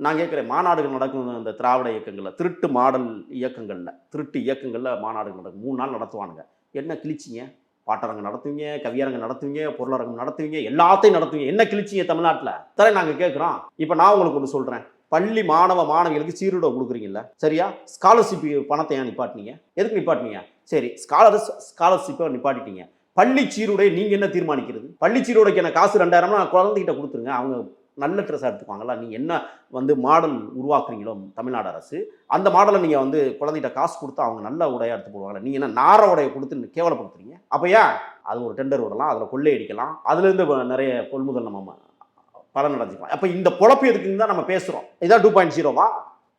நான் கேட்குறேன் மாநாடுகள் நடக்கும் இந்த திராவிட இயக்கங்களில் திருட்டு மாடல் இயக்கங்களில் திருட்டு இயக்கங்களில் மாநாடுகள் நடக்கும். மூணு நாள் நடத்துவானுங்க. என்ன கிழிச்சிங்க? பாட்டரங்கம் நடத்துவீங்க கவியரங்கம் நடத்துவீங்க பொருளரங்கம் நடத்துவீங்க எல்லாத்தையும் நடத்துவீங்க. என்ன கிழிச்சிங்க தமிழ்நாட்டில்? தர நாங்கள் கேட்குறோம். இப்போ நான் உங்களுக்கு ஒன்று சொல்கிறேன் பள்ளி மாணவ மாணவிகளுக்கு சீருடை கொடுக்குறீங்கல்ல சரியா? ஸ்காலர்ஷிப் பணத்தை ஏன் நிப்பாட்டினீங்க? எதுக்கு நிப்பாட்டினீங்க? சரி ஸ்காலர்ஸ் ஸ்காலர்ஷிப்பை நிப்பாட்டிட்டீங்க. பள்ளி சீருடை நீங்கள் என்ன தீர்மானிக்கிறது? பள்ளி சீருடைக்கான என்ன காசு ரெண்டாயிரம்னா குழந்தைகிட்ட கொடுத்துருங்க. அவங்க நல்ல ட்ரெஸ்ஸாக எடுத்துக்குவாங்களா நீங்கள் என்ன வந்து மாடல் உருவாக்குறீங்களோ தமிழ்நாடு அரசு அந்த மாடலை நீங்கள் வந்து குழந்தைகிட்ட காசு கொடுத்து அவங்க நல்ல உடையாக எடுத்து போடுவாங்களா நீங்கள் என்ன நார உடையை கொடுத்து கேவலப்படுத்துறீங்க? அப்போ ஏன்? அது ஒரு டெண்டர் விடலாம் அதில் கொள்ளையடிக்கலாம் அதுலேருந்து நிறைய கொள்முதல் நம்ம பலன் அடைஞ்சிக்கலாம். அப்போ இந்த பொழப்பு எதுக்குன்னு தான் நம்ம பேசுகிறோம் இதான் டூ பாயிண்ட் ஜீரோவா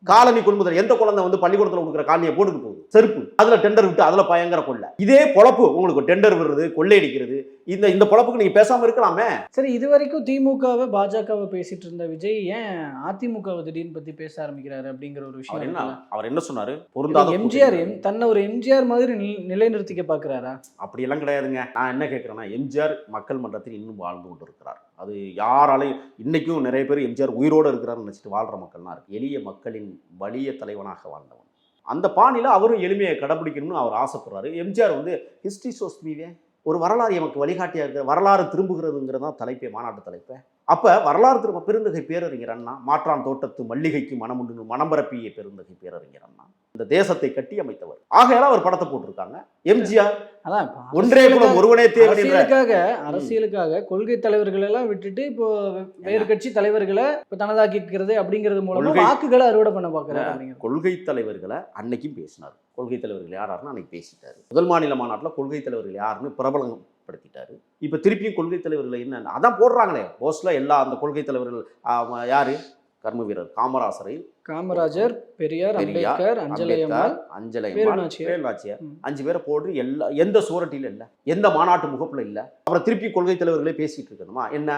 காலனி கொள்முதல் எந்த குழந்தை வந்து பள்ளிக்கூடத்தில் கொடுக்குற காலனியை போட்டுட்டு போகுது? செருப்பு. அதில் டெண்டர் விட்டு அதில் பயங்கர கொள்ளை. இதே பொழப்பு உங்களுக்கு டெண்டர் விடுறது கொள்ளையடிக்கிறது. இந்த இந்த பொழப்புக்கு நீங்கள் பேசாமல் இருக்கலாமே. சரி இது வரைக்கும் திமுகவை பாஜகவை பேசிட்டு இருந்த விஜய் ஏன் அதிமுகவை திடீர்னு பத்தி பேச ஆரம்பிக்கிறாரு அப்படிங்கிற ஒரு விஷயம் என்ன? அவர் என்ன சொன்னாரு? பொருந்தாத எம்ஜிஆர் தன்னை ஒரு எம்ஜிஆர் மாதிரி நில்- நிலைநிறுத்திக்க பாக்குறாரா? அப்படியெல்லாம் கிடையாதுங்க. நான் என்ன கேட்குறேன்னா எம்ஜிஆர் மக்கள் மன்றத்தில் இன்னும் வாழ்ந்து கொண்டு இருக்கிறார் அது யாராலையும் இன்னைக்கும் நிறைய பேர் எம்ஜிஆர் உயிரோடு இருக்கிறாருன்னு நினச்சிட்டு வாழ்கிற மக்கள்லாம் இருக்கு. எளிய மக்களின் வலிய தலைவனாக வாழ்ந்தவன். அந்த பாணியில் அவரும் எளிமையை கடைபிடிக்கணும்னு அவர் ஆசைப்படுறாரு. எம்ஜிஆர் வந்து ஹிஸ்ட்ரி சோஸ் மீதே ஒரு வரலாறு எமக்கு வழிகாட்டியாக இருக்கிற வரலாறு திரும்புகிறதுங்கிறது தான் தலைப்பே மாநாட்டு தலைப்பை. அப்போ வரலாறு திரும்ப பெருந்தகை பேரறிஞர் அண்ணா மாற்றான் தோட்டத்து மல்லிகைக்கு மனம் பரப்பிய பெருந்தகை பேரறிஞர் அண்ணா. இந்த தேசத்தை கட்டி அமைத்தவர். ஆகையால அவர் படத்தை போட்டிருக்காங்க. எம்ஜிஆர். அதான் ஒன்றே குலம் ஒருவனே என்ற அரசியலுக்காக கொள்கை தலைவர்கள் எல்லாம் விட்டுட்டு இப்போ வேறு கட்சி தலைவர்களை இப்ப தனதாக்கிக்கிறது அப்படிங்கிறது மூலமா வாக்குகளை அறுவடை பண்ண அப்படிங்கிறது. கொள்கை தலைவர்களை அன்னைக்கும் பேசினார். கொள்கை தலைவர்கள் யாராருன்னு அன்னைக்கு பேசிட்டாரு. முதல் மாநில மாநாட்டில் கொள்கை தலைவர்கள் யாருன்னு பிரபலப்படுத்திட்டாரு இப்போ திருப்பியும் கொள்கை தலைவர்கள் என்ன அதான் போடுறாங்களே போஸ்ட்ல எல்லா அந்த கொள்கை தலைவர்கள் யாரு? கர்ம வீரர் காமராசரை காமராஜர் பெரியார் அம்பேத்கர் அஞ்சலை அம்மாள் அம்பேத்கர் அஞ்சலை அம்மாள், வேலுநாச்சியார். வேலுநாச்சியார் ம். அஞ்சு பேரை போட்டு எல்லா எந்த சுவரட்டிலும் இல்லை எந்த மாநாட்டு முகப்புல இல்லை. அப்புறம் திருப்பி கொள்கை தலைவர்களே பேசிட்டு இருக்கணுமா? என்ன?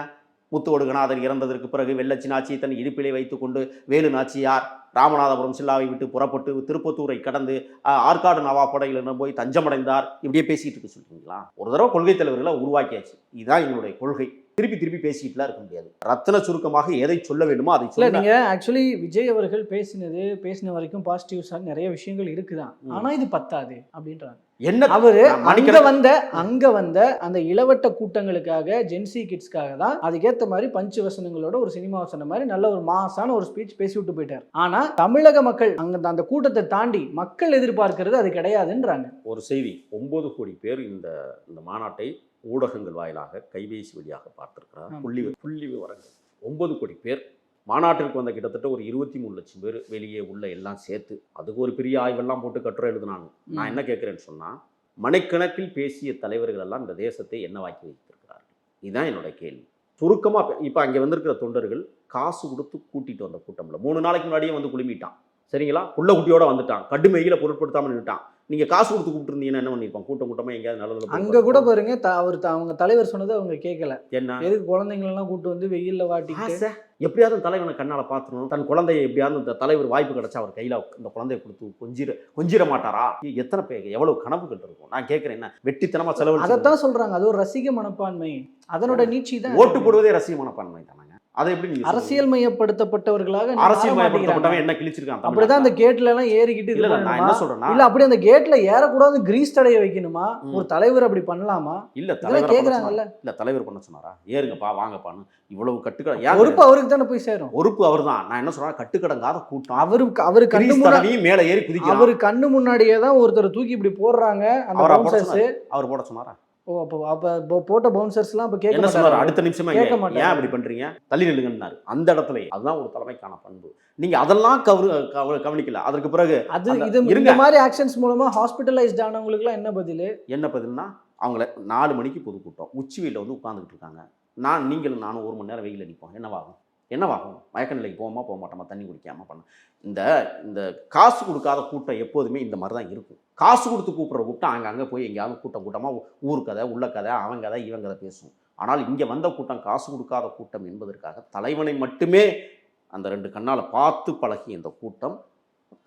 முத்து ஒடுகநாதர் இறந்ததற்கு பிறகு வெள்ளச்சி நாச்சியை தன் இடுப்பிலே வைத்துக்கொண்டு வேலு நாச்சியார் ராமநாதபுரம் சில்லாவை விட்டு புறப்பட்டு திருப்பத்தூரை கடந்து ஆற்காடு நவாப்படையில் போய் தஞ்சமடைந்தார். இப்படியே பேசிட்டு இருக்க சொல்றீங்களா? ஒரு தடவை கொள்கை தலைவர்களை உருவாக்கியாச்சு. இதுதான் எங்களுடைய கொள்கை. திருப்பி திருப்பி பேசிட்டுலாம் இருக்க முடியாது. ரத்தின சுருக்கமாக எதை சொல்ல வேண்டுமோ அதை சொல்ல நீங்க ஆக்சுவலி விஜய் அவர்கள் பேசினது பேசின வரைக்கும் பாசிட்டிவ்ஸா நிறைய விஷயங்கள் இருக்குதான். ம். ஆனா இது பத்தாது அப்படின்றாங்க. என்ன அவரு அங்க வந்த அங்க வந்த அந்த இளவட்ட கூட்டங்களுக்காக ஜென்சி கிட்ஸ்க்காக தான் அதுக்கேத்த மாதிரி பஞ்சு வசனங்களோட ஒரு சினிமா வசனம் மாதிரி நல்ல ஒரு மாசான ஒரு ஸ்பீச் பேசி விட்டு போயிட்டார். ஆனா தமிழக மக்கள் அங்க அந்த கூட்டத்தை தாண்டி மக்கள் எதிர்பார்க்கிறது அது கிடையாதுன்றாங்க. ஒரு செய்தி ஒன்பது கோடி பேர் இந்த இந்த மாநாட்டை ஊடகங்கள் வாயிலாக கைபேசி வழியாக பார்த்திருக்கிறார். புள்ளி புள்ளி விவரங்கள். ஒன்பது கோடி பேர் மாநாட்டிற்கு வந்த கிட்டத்தட்ட ஒரு இருபத்தி மூணு லட்சம் பேர் வெளியே உள்ள எல்லாம் சேர்த்து அதுக்கு ஒரு பெரிய ஆய்வெல்லாம் போட்டு கட்டுரை எழுதினாங்க. நான். என்ன கேட்குறேன்னு சொன்னா மணிக்கணக்கில் பேசிய தலைவர்கள் எல்லாம் இந்த தேசத்தை என்னவாக்கி வைத்திருக்கிறார்கள்? இதுதான் என்னோட கேள்வி. சுருக்கமாக இப்போ அங்கே வந்திருக்கிற தொண்டர்கள் காசு கொடுத்து கூட்டிட்டு வந்த கூட்டம்ல மூணு நாளைக்கு முன்னாடியே வந்து குழுமிட்டான். சரிங்களா? புள்ள குட்டியோட வந்துட்டான். கடுமையில பொருட்படுத்தாம நின்றுட்டான் நீங்க காசு கொடுத்து கூப்பிட்டுருந்தீங்கன்னா என்ன பண்ணிருப்பான் கூட்டம் கூட்டமா எங்கேயாவது நல்லதுல அங்க கூட பாருங்க அவர் அவங்க தலைவர் சொன்னதை அவங்க கேட்கல என்ன? எதுக்கு குழந்தைங்களெல்லாம் கூட்டு வந்து வெயில்ல ஆசை. எப்படியாவது தலைவனை கண்ணால பார்த்துடணும் தன் குழந்தையை எப்படியாவது இந்த தலைவர் வாய்ப்பு கிடைச்சா அவர் கையில இந்த குழந்தைய கொடுத்து கொஞ்சிர கொஞ்சிர மாட்டாரா? எத்தனை பேர் எவ்வளவு கனவுகள் இருக்கும்? நான் கேட்கிறேன் என்ன? வெட்டித்தனமா செலவு அதைத்தான் சொல்றாங்க. அது ஒரு ரசிக மனப்பான்மை. அதனோட நீட்சி தான். ஓட்டு போடுவதே ரசிகமான பன்மை தானங்க அதை எப்படி நீங்க அரசியல் மையப்படுத்தப்பட்டவர்களாக அரசியல். மயப்படுத்தப்பட்டவன் என்ன கிழிச்சிருக்கான் அப்படிதான் அந்த கேட்ல எல்லாம் ஏறிக்கிட்டு இல்ல நான்? என்ன சொல்றேன்னா இல்ல அப்படி அந்த கேட்ல ஏறக்கூடாது கிரீஸ் தடைய வைக்கணுமா. ஒரு தலைவர் அப்படி பண்ணலாமா? இல்ல தலைவர் கேக்குறாங்கல்ல? இல்ல தலைவர் பண்ண சொன்னாரா? ஏறுங்கப்பா வாங்கப்பான்னு இவ்வளவு கட்டுக்கட பொறுப்பு அவருக்கு தானே போய் சேரும். பொறுப்பு அவர்தான். நான் என்ன சொல்றேன் கட்டுக்கடங்காத கூட்டம். அவருக்கு அவரு கண்ணு முன்னாடி மேல ஏறி குதிக்கிறான். அவரு கண்ணு முன்னாடியே தான் ஒருத்தர் தூக்கி இப்படி போடுறாங்க அந்த அவரா போட சொன்னாரு? ஓ அப்போ அப்ப போட்ட பவுன்சர்ஸ் எல்லாம் அப்ப கேட்க மாட்டாங்க அடுத்த நிமிஷமா கேட்க மாட்டாரு. ஏன் அப்படி பண்றீங்க? தள்ளி நில்லுங்கன்னாரு. அந்த இடத்துல அதுதான் ஒரு தலைமைக்கான பண்பு. நீங்க அதெல்லாம் கவரு கவ- கவனிக்கல. அதற்கு பிறகு அது இது இருங்க. இந்த மாதிரி ஆக்ஷன்ஸ் மூலமா ஹாஸ்பிட்டலைஸ்ட் ஆனவங்களுக்கு எல்லாம் என்ன பதில்? என்ன பதில்னா அவங்கள நாலு மணிக்கு பொதுக்கூட்டம். உச்சி வெயில வந்து உட்கார்ந்துட்டு இருக்காங்க. நான் நீங்களும் நானும் ஒரு மணி நேரம் வெயில நிற்போம் என்னவாகும்? என்னவாகும்? மயக்க நிலைக்கு போவோமா போக மாட்டோமா? தண்ணி குடிக்காம பண்ண இந்த இந்த காசு கொடுக்காத கூட்டம் எப்போதுமே இந்த மாதிரி தான் இருக்கும். காசு கொடுத்து கூப்பிட்ற கூட்டம் அங்கங்கே போய் எங்கேயாவது கூட்டம் கூட்டமாக ஊர் கதை உள்ள கதை அவன் கதை இவன் கதை பேசும். ஆனால் இங்கே வந்த கூட்டம் காசு கொடுக்காத கூட்டம் என்பதற்காக தலைவனை மட்டுமே அந்த ரெண்டு கண்ணால் பார்த்து பழகிய இந்த கூட்டம்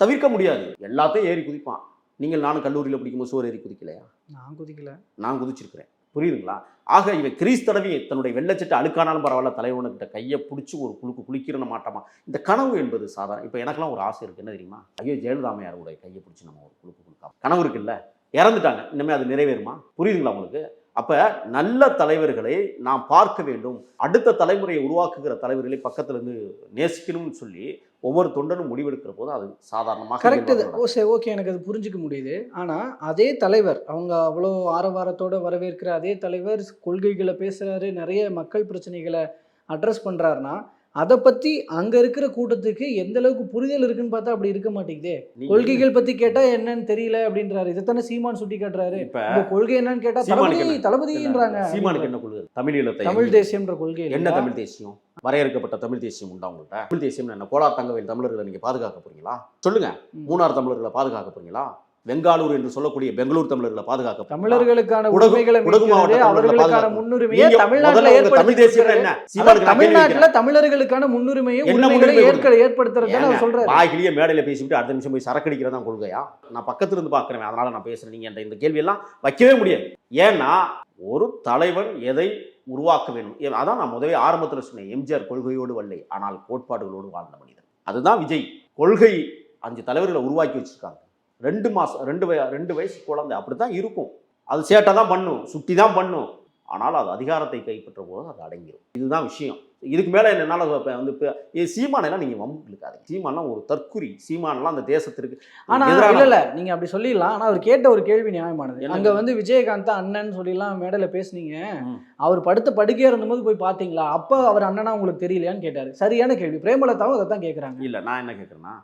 தவிர்க்க முடியாது. எல்லாத்தையும் ஏறி குதிப்பான். நீங்கள் நானும் கல்லூரியில் படிக்கும்போது சோறு ஏறி குதிக்கலையா? நான் குதிக்கல. நான் குதிச்சிருக்கிறேன். புரியுதுங்களா? ஆக இவன் கிரீஸ் தடவி தன்னுடைய வெள்ளச்சட்டை அழுக்கானாலும் பரவாயில்ல தலைவனுக்கிட்ட கையை பிடிச்சி ஒரு குழுக்கு குளிக்கிற மாட்டோமா? இந்த கனவு என்பது சாதாரண இப்போ எனக்கெல்லாம் ஒரு ஆசை இருக்குது என்ன தெரியுமா? ஐயோ ஜெயலலிதாமையாருடைய கையை பிடிச்சி நம்ம ஒரு குழுக்கு குலுக்கலாம் கனவு இருக்குல்ல? இறந்துட்டாங்க. இனிமேல் அது நிறைவேறுமா? புரியுதுங்களா உங்களுக்கு? அப்போ நல்ல தலைவர்களை நாம் பார்க்க வேண்டும். அடுத்த தலைமுறையை உருவாக்குகிற தலைவர்களை பக்கத்துலேருந்து நேசிக்கணும்னு சொல்லி ஒவ்வொரு தொண்டனும் முடிவெடுக்கிற போது அது சாதாரணமாக கரெக்ட். ஓ சரி ஓகே எனக்கு அது புரிஞ்சுக்க முடியுது ஆனா அதே தலைவர் அவங்க அவ்வளோ ஆரவாரத்தோட வரவேற்கிற அதே தலைவர் கொள்கைகளை பேசுறாரு நிறைய மக்கள் பிரச்சனைகளை அட்ரஸ் பண்றாருன்னா அதை பத்தி அங்க இருக்கிற கூட்டத்துக்கு எந்த அளவுக்கு புரிதல் இருக்குன்னு பார்த்தா அப்படி இருக்க மாட்டேங்குதே. கொள்கைகள் பத்தி கேட்டா என்னன்னு தெரியல அப்படின்றாரு. இதைத்தானே சீமான் சுட்டி காட்டுறாரு இப்ப கொள்கை என்னன்னு கேட்டா சீமானுக்கு தளபதி? தளபதின்றாங்க. சீமானுக்கு என்ன கொள்கை? தமிழ் ஈழத்தை தமிழ் தேசியம்ன்ற கொள்கை என்ன? தமிழ் தேசியம்? வரையறுக்கப்பட்ட தமிழ் தேசியம் உண்டா உங்கள்கிட்ட தமிழ் தேசியம் என்ன? கோலார் தங்கவேல் தமிழர்களை நீங்க பாதுகாக்க போறீங்களா? சொல்லுங்க. மூணார் தமிழர்களை பாதுகாக்க போறீங்களா? பெங்காலூர் என்று சொல்லக்கூடிய பெங்களூர் தமிழர்களை பாதுகாக்க? தமிழர்களுக்கான தமிழர்கள் அவர்களுக்கான. முன்னுரிமையை தமிழ்நாட்டுல தமிழ் தேசியம் என்ன? தமிழ்நாட்டுல. தமிழர்களுக்கான முன்னுரிமையும் என்ன உரிமைகளை முன்னுரிமை ஏற்க ஏற்படுத்துறது ஏங்க, அவர் சொல்றாரு. வாய்கிலேயே மேடையில பேசிவிட்டு அடுத்த நிமிஷம் போய் சரக்கு அடிக்கிறதா கொள்கையா? நான் பக்கத்துல இருந்து பாக்குறேன் அதனால நான் பேசுறேன். நீங்க என்ற இந்த கேள்வி எல்லாம் வைக்கவே முடியாது. ஏன்னா ஒரு தலைவன் எதை உருவாக்க வேண்டும்? அதான் நான் முதவே ஆரம்பத்தில் சொன்னேன். எம்ஜிஆர் கொள்கையோடு வல்லை. ஆனால் கோட்பாடுகளோடு வாழ்ந்த மனிதன். அதுதான் விஜய். கொள்கை அஞ்சு தலைவர்களை உருவாக்கி வச்சிருக்காங்க. ரெண்டு மாசம் ரெண்டு வய ரெண்டு வயசு குழந்தை. அப்படித்தான் இருக்கும். அது சேட்டை தான் பண்ணும் சுட்டி தான் பண்ணும். ஆனால் அது அதிகாரத்தை கைப்பற்ற போது அது அடங்கிடும் இதுதான் விஷயம். இதுக்கு மேலே என்னால் வந்து இப்போ சீமானெல்லாம் நீங்கள் வம்பு இழுக்காதீங்க சீமானெல்லாம் ஒரு தற்குறி. சீமானெல்லாம் அந்த தேசத்திற்கு ஆனா எதிரான- இல்ல இல்ல. நீங்க அப்படி சொல்லிடலாம். ஆனா அவர் கேட்ட ஒரு கேள்வி நியாயமானது? அங்க வந்து விஜயகாந்த் அண்ணன் சொல்லிலாம் மேடையில பேசுனீங்க. அவர் படுத்த படுக்கையா இருந்தபோது போய் பாத்தீங்களா அப்ப அவர் அண்ணனா உங்களுக்கு தெரியலையான்னு கேட்டாரு. சரியான கேள்வி. பிரேமலதாவும் அதை தான் கேக்குறாங்க. இல்லை நான் என்ன கேட்குறேன்னா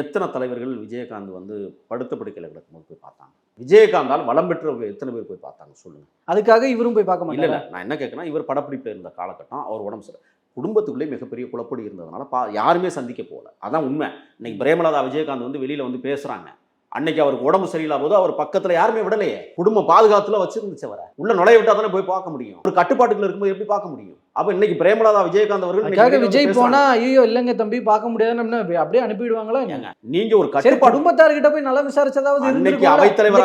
எத்தனை தலைவர்கள் விஜயகாந்த் வந்து படுத்த படுக்கையில் கிடக்கும்போது போய் பார்த்தாங்க? விஜயகாந்தால் வளம் பெற்றவர்கள் எத்தனை பேர் போய் பார்த்தாங்க சொல்லுங்க. அதுக்காக இவரும் போய் பார்க்க இல்லை நான் என்ன கேட்குறேன் இவர் படப்பிடிப்பில் இருந்த காலகட்டம் அவர் உடம்பு சரி. குடும்பத்துக்குள்ளே மிகப்பெரிய குழப்படி இருந்ததுனால பா யாருமே சந்திக்க போகல. அதான் உண்மை. இன்னைக்கு பிரேமலதா விஜயகாந்த் வந்து வெளியில் வந்து பேசுகிறாங்க அன்னைக்கு அவருக்கு உடம்பு சரியில்லாத போது அவர் பக்கத்தில் யாருமே விடலையே. குடும்ப பாதுகாத்துல வச்சிருந்துச்சு அவரை. உள்ள நுழைய விட்டா தானே போய் பார்க்க முடியும். ஒரு கட்டுப்பாட்டுக்குள்ள இருக்கும்போது எப்படி பார்க்க முடியும்? அப்போ இன்னைக்கு பிரேமலதா விஜயகாந்த் அவர்கள் விஜய். போனா ஐயோ இல்லைங்க தம்பி பார்க்க முடியாதுன்னு அப்படியே அனுப்பிடுவாங்களா நீங்க ஒரு கட்டுப்பாடு குடும்பத்தார்கிட்ட போய் நல்லா விசாரிச்சதாவது இந்த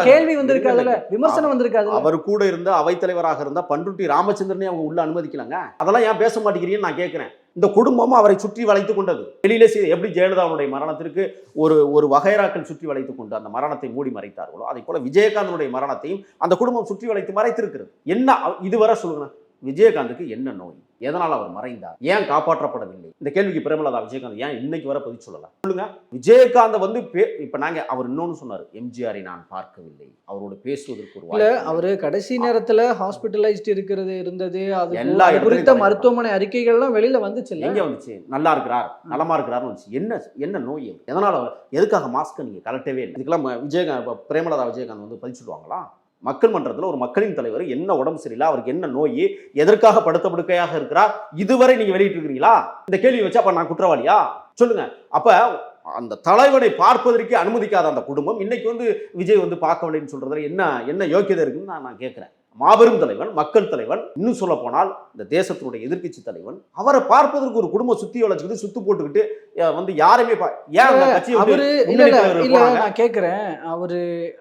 கேள்வி வந்திருக்காதுல்ல இல்ல, விமர்சனம் வந்திருக்காது அவர் கூட இருந்த அவைத்தலைவராக இருந்தா பண்ருட்டி ராமச்சந்திரனே அவங்க உள்ள அனுமதிக்கலங்க? அதெல்லாம் ஏன் பேச மாட்டேங்கிறீங்கன்னு நான் கேட்கிறேன் இந்த குடும்பமும் அவரை சுற்றி வளைத்து கொண்டது. வெளியில செய்த எப்படி ஜெயலலிதாவுடைய மரணத்திற்கு ஒரு ஒரு வகைராக்கள் சுற்றி வளைத்து கொண்டு அந்த மரணத்தை மூடி மறைத்தார்களோ அதே போல விஜயகாந்தனுடைய மரணத்தையும் அந்த குடும்பம் சுற்றி வளைத்து மறைத்திருக்கிறது. என்ன இதுவரை சொல்லுங்க. விஜயகாந்துக்கு என்ன நோய்? எதனால் அவர் மறைந்தார்? ஏன் காப்பாற்றப்படவில்லை? இந்த கேள்விக்கு பிரேமலதா விஜயகாந்த் ஏன் இன்னைக்கு வரை பதில் சொல்லலாம் சொல்லுங்க. விஜயகாந்த் வந்து இப்ப நாங்க அவர் இன்னொன்னு சொன்னார் எம்ஜிஆரை நான் பார்க்கவில்லை. அவரோடு பேசுவதற்கு ஒரு இல்ல. அவரு கடைசி நேரத்துல ஹாஸ்பிட்டலைஸ்ட் இருக்கிறது இருந்தது அது எல்லா குறித்த. மருத்துவமனை அறிக்கைகள்லாம் வெளியில வந்துச்சு எங்க வந்துச்சு? நல்லா இருக்கிறார் நலமா இருக்கிறார்னு வந்துச்சு. என்ன என்ன நோய்? எதனால எதுக்காக மாஸ்க்கை நீங்க கலட்டவே இல்லை? இதுக்கெல்லாம் விஜயகாந்த் பிரேமலதா விஜயகாந்த் வந்து பதில் சொல்லுவாங்களா? மக்கள் மன்றத்தில் ஒரு மக்களின் தலைவர் என்ன உடம்பு சரியில்லை அவருக்கு என்ன நோய் எதற்காக படுத்த படுக்கையாக இருக்கிறார் இதுவரை நீங்க வெளியிட்டு இருக்கிறீங்களா இந்த கேள்வி வச்சா அப்ப நான் குற்றவாளியா? சொல்லுங்க. அப்ப அந்த தலைவனை பார்ப்பதற்கே அனுமதிக்காத அந்த குடும்பம் இன்னைக்கு வந்து விஜய் வந்து பார்க்கவில்லைன்னு சொல்றதுல என்ன என்ன யோக்கியதை இருக்குன்னு நான் நான் கேட்கிறேன். மாபெரும் தலைவன் மக்கள் தலைவன் இன்னும் சொல்ல போனால் இந்த தேசத்தினுடைய எதிர்க்கட்சி தலைவன் அவரை பார்ப்பதற்கு ஒரு குடும்ப சுத்தி வளைச்சுக்கிட்டு சுத்து போட்டுக்கிட்டு வந்து யாருமே ஏன் அவரு இல்ல? நான் கேக்குறேன். அவரு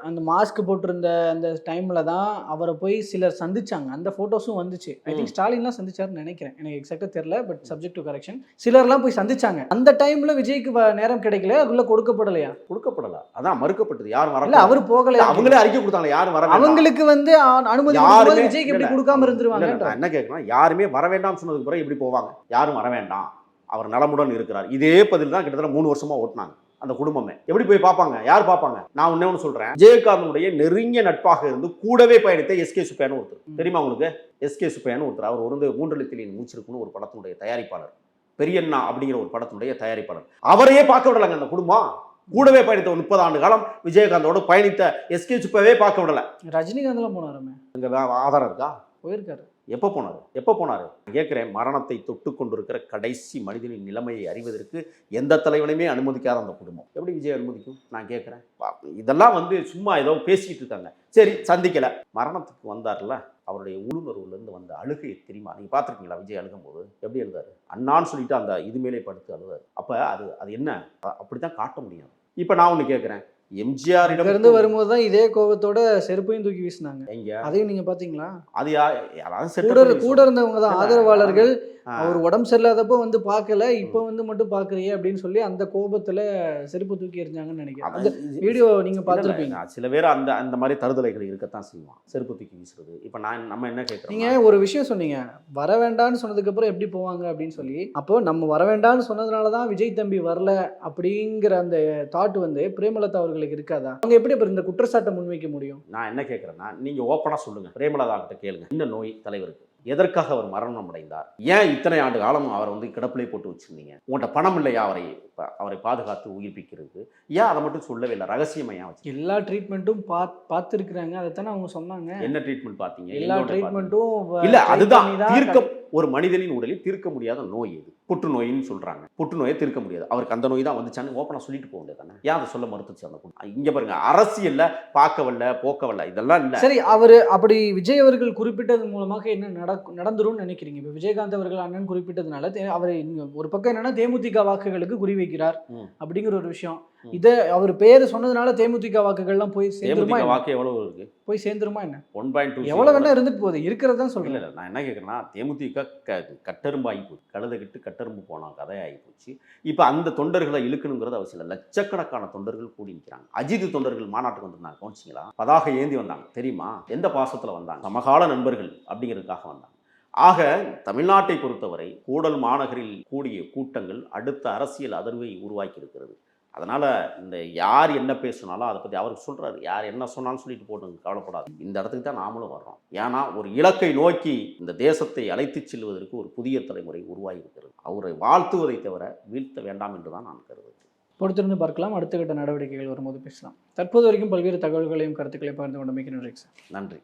அந்த மாஸ்க் போட்டிருந்த அந்த டைம்ல தான் அவரை போய் சிலர் சந்திச்சாங்க. அந்த போட்டோஸும் வந்துச்சு. ஐ திங்க் ஸ்டாலின்லாம் சந்திச்சாருன்னு நினைக்கிறேன். எனக்கு எக்ஸாக்டா தெரியல பட் சப்ஜெக்ட் டு கரெக்ஷன் சிலர்லாம் போய் சந்திச்சாங்க. அந்த டைம்ல விஜய்க்கு நேரம் கிடைக்கல அதுக்குள்ள கொடுக்கப்படலையா? கொடுக்கப்படல. அதான் மறுக்கப்பட்டது. யாரும் வர இல்ல அவர் போகல. அவங்களே அறிக்கை கொடுத்தாங்க யாரும் வர வேண்டாம். அவங்களுக்கு வந்து அனுமதி விஜய்க்கு எப்படி கொடுக்காம இருந்துருவாங்க என்ன கேட்கணும் யாருமே வர வேண்டாம்னு சொன்னதுக்கு பிறகு எப்படி போவாங்க? யாரும் வர வேண்டாம். அவர் நலமுடன் இருக்கிறார். இதே பதில் தான் கிட்டத்தட்ட மூணு வருஷமா ஓட்டினாங்க. அந்த குடும்பமே. எப்படி போய் பார்ப்பாங்க? யார் பார்ப்பாங்க? நான் ஒண்ணே ஒன்று சொல்றேன். விஜயகாந்தனுடைய நெருங்கிய நட்பாக இருந்து கூடவே பயணித்த எஸ்கே சுப்பையான்னு ஒருத்தர். தெரியுமா உங்களுக்கு? எஸ்கே சுப்பையான்னு ஒருத்தர். அவர் வந்து மூன்றெழுத்திலின் மூச்சிருக்குன்னு ஒரு படத்தினுடைய தயாரிப்பாளர். பெரியண்ணா அப்படிங்கிற ஒரு படத்தினுடைய தயாரிப்பாளர். அவரையே பார்க்க விடலைங்க அந்த குடும்பம். கூடவே பயணித்த ஒரு முப்பது ஆண்டு காலம் விஜயகாந்தோட பயணித்த எஸ்கே சுப்பவே பார்க்க விடல. ரஜினிகாந்த்லாம் போனாருமே. அங்க வே- ஆதாரம் இருக்கா? போயிருக்காரு. எப்போ போனார்? எப்போ போனார்? கேட்குறேன் மரணத்தை தொட்டு கொண்டிருக்கிற கடைசி மனிதனின் நிலைமையை அறிவதற்கு எந்த தலைவனையுமே அனுமதிக்காத அந்த குடும்பம். எப்படி விஜய் அனுமதிக்கும்? நான் கேட்குறேன். இதெல்லாம் வந்து சும்மா ஏதோ பேசிக்கிட்டு இருக்காங்க. சரி சந்திக்கலை. மரணத்துக்கு வந்தார்ல அவருடைய உள்ளுணர்வுலேருந்து வந்த அழுகை தெரியுமா? நீங்கள் பார்த்துருக்கீங்களா விஜய் அழுகும்போது? எப்படி எழுதாரு அண்ணான்னு சொல்லிட்டு அந்த இது மேலே படுத்து அழுதாரு. அப்போ அது அது என்ன? அப்படி தான் காட்ட முடியாது. இப்போ நான் ஒன்று கேட்குறேன். எம்ஜிஆரிடம் இருந்து வரும்போது தான் இதே கோபத்தோட செருப்பையும் தூக்கி வீசினாங்க. அதையும் நீங்க பாத்தீங்களா? அது யாராவது கூட இருந்தவங்க தான் ஆதரவாளர்கள். அவர் உடம்பு சரியில்லாதப்போ வந்து பார்க்கல இப்போ வந்து மட்டும் பாக்குறியே அப்படின்னு சொல்லி அந்த கோபத்துல செருப்பு தூக்கி எறிஞ்சாங்கன்னு நினைக்கிறேன். அந்த வீடியோ நீங்க இல்ல, பார்த்திருப்பீங்க. சில பேர் அந்த அந்த மாதிரி தருதலைகள் இருக்கத்தான் செய்வான். செருப்பு தூக்கி வீசுறது. இப்போ நான் நம்ம என்ன கேட்குறோம் நீங்க ஒரு விஷயம் சொன்னீங்க. வர வேண்டாம்னு சொன்னதுக்கு அப்புறம் எப்படி போவாங்க? அப்படின்னு சொல்லி. அப்போ நம்ம வர வேண்டாம்னு சொன்னதுனால தான் விஜய் தம்பி வரல அப்படிங்கிற அந்த தாட் வந்து பிரேமலதா அவர்களுக்கு இருக்காதா? அவங்க எப்படி இந்த குற்றச்சாட்டை முன்வைக்க முடியும்? நான் என்ன கேட்குறேன்னா நீங்க ஓப்பனாக சொல்லுங்க. பிரேமலதா கிட்ட கேளுங்க. என்ன நோய் தலைவருக்கு. எதற்காக அவர் மரணம் அடைந்தார்? ஏன் இத்தனை ஆண்டு காலம் அவரை வந்து கிடப்பிலே போட்டு வச்சிருந்தீங்க? உங்கள்கிட்ட பணம் இல்லையா அவரை ப- அவரை பாதுகாத்து உயிர்ப்பிக்கிறது? ஏன் அதை மட்டும் சொல்லவே இல்லை? ரகசியமா ஏன் வச்சு எல்லா ட்ரீட்மெண்ட்டும் பாத் பார்த்துருக்குறாங்க. அதைத்தானே அவங்க சொன்னாங்க. என்ன ட்ரீட்மெண்ட் பார்த்தீங்க? எல்லா? ட்ரீட்மெண்ட்டும் இல்ல அதுதான் தீர்க்க ஒரு மனிதனின் உடலில் தீர்க்க முடியாத நோய் இது புற்றுநோயின்னு சொல்றாங்க. புற்றுநோயை தீர்க்க முடியாது. அவருக்கு அந்த நோய் தான் வந்துச்சான்னு ஓப்பனா சொல்லிட்டு போக முடியாது தானே ஏன் அதை சொல்ல மறுத்துச்சு அந்த இங்க பாருங்க. அரசியல்ல பார்க்கவல்ல போக்கவல்ல இதெல்லாம் இல்ல. சரி அவர் அப்படி விஜய் அவர்கள் குறிப்பிட்டது மூலமாக என்ன நடக்கும் நடந்துரும்னு நினைக்கிறீங்க? இப்போ விஜயகாந்த் அவர்கள் அண்ணன் குறிப்பிட்டதுனால அவர் ஒரு பக்கம் என்னன்னா தேமுதிக வாக்குகளுக்கு குறி வைக்கிறார். அப்படிங்கிற ஒரு விஷயம். இதை அவர் பேர் சொன்னதுனால தேமுதிக வாக்குகள்லாம் போய் சேர்ந்துருமா தேமுதிக? வாக்கு எவ்வளவு இருக்கு? போய் சேர்ந்துருமா என்ன? ஒன் பாயிண்ட் டூ எவ்வளவு வேணா இருந்துட்டு போகுது. இருக்கிறது தான் இல்ல நான் என்ன கேட்குறேன்னா தேமுதிக க கட்டெரும்பு ஆகி போச்சு கழுதைகிட்டு கட்டெரும்பு போன கதை ஆகி போச்சு. இப்போ அந்த தொண்டர்களை இழுக்கணுங்கிறது அவசியம் இல்லை. லட்சக்கணக்கான தொண்டர்கள் கூடி நிற்கிறாங்க அஜித் தொண்டர்கள் மாநாட்டுக்கு வந்திருந்தாங்க கவனிச்சிங்களா? பதாக ஏந்தி வந்தாங்க. தெரியுமா? எந்த பாசத்தில் வந்தாங்க? சமகால நண்பர்கள் அப்படிங்கிறதுக்காக வந்தாங்க. ஆக தமிழ்நாட்டை பொறுத்தவரை கூடல் மாநகரில் கூடிய கூட்டங்கள் அடுத்த அரசியல் அதிர்வை உருவாக்கி இருக்கிறது. அதனால இந்த யார் என்ன பேசினாலும் அதை பற்றி அவருக்கு சொல்றாரு. யார் என்ன சொன்னாலும் சொல்லிட்டு போட்டுங்க கவலைப்படாது இந்த இடத்துக்கு தான் நாமளும் வர்றோம். ஏன்னா ஒரு இலக்கை நோக்கி இந்த தேசத்தை அழைத்துச் செல்வதற்கு ஒரு புதிய தலைமுறை உருவாகி இருக்கிறது. அவரை வாழ்த்துவதை தவிர வீழ்த்த வேண்டாம் என்று தான் நான் கருதுகிறேன். பொறுத்திருந்து பார்க்கலாம். அடுத்த கட்ட நடவடிக்கைகள் வரும்போது பேசலாம். தற்போது வரைக்கும் பல்வேறு தகவல்களையும் கருத்துக்களையும் பகிர்ந்து கொண்டமைக்கு நன்றி சார். நன்றி.